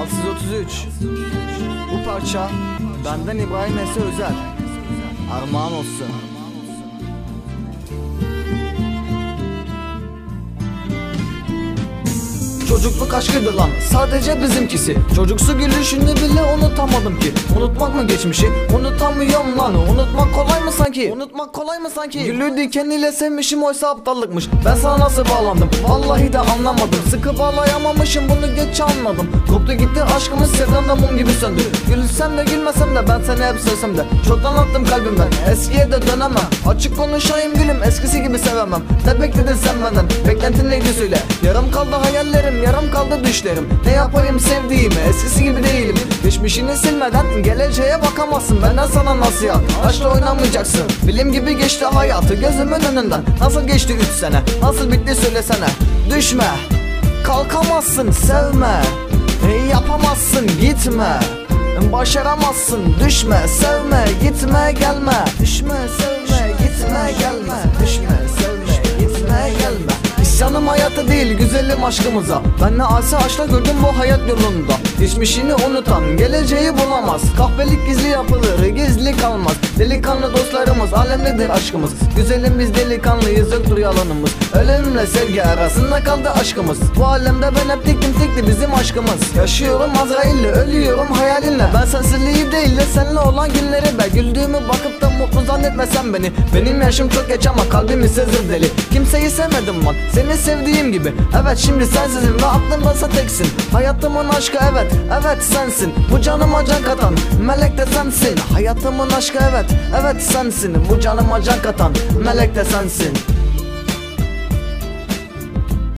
Yalsız 33 Bu parça benden İbrahim Ese Özer Armağan olsun Çocukluk aşkıydı lan sadece bizimkisi. Çocuksu gülüşünü bile unutamadım ki. Unutmak mı geçmişi? Unutamıyorum lan. Unutmak kolay mı sanki? Unutmak kolay mı sanki? Gülü dikeniyle sevmişim oysa aptallıkmış. Ben sana nasıl bağlandım? Vallahi de anlamadım. Sıkı bağlayamamışım bunu geç anladım. Koptu gitti aşkımız sevdamda mum gibi söndü. Gülsem de gülmesem de ben seni hep sevsem de. Çoktan attım kalbimden eskiye de dönemem. Açık konuşayım gülüm eskisi gibi sevemem. Ne bekledin sen benden? Beklentin neydi söyle. Yarım kaldı hayallerim yarım kaldı düşlerim. Ne yapayım sevdiğimi eskisi gibi değilim. Geçmişini silmeden geleceğe bakamazsın. Benden sana nasihat aşkla oynamayacaksın. Bilim gibi geçti hayatı gözümün önünden. Nasıl geçti 3 sene? Nasıl bitti söylesene. Düşme. Kalkamazsın sevme. Yapamazsın gitme. Başaramazsın düşme sevme gitme gelme. Düşme sevme gitme gelme. Düşme değil güzelim aşkımıza. Ben ne ase aşkla gördüm bu hayat yolunda. Geçmişini unutan geleceği bulamaz. Kahvelik gizli yapılır gizli kalmaz Delikanlı dostlarımız alemdedir aşkımız. Güzelim biz delikanlıyız yoktur yalanımız. Ölümle sevgi arasında kaldı aşkımız. Bu alemde ben hep tektim tekti bizim aşkımız. Yaşıyorum Azrail'le ölüyorum hayalinle. Ben sensizliği değil de seninle olan günleri be. Güldüğümü bakıp da mutlu zannetmesen beni. Benim yaşım çok geç ama kalbim ise deli. Kimseyi sevmedim lan seni sevdiğim gibi. Evet şimdi sensizim ve aklımdasa teksin. Hayatımın aşkı evet evet sensin. Bu canıma can katan melek de sensin. Hayatımın aşkı evet evet sensin Bu canıma can katan melek de sensin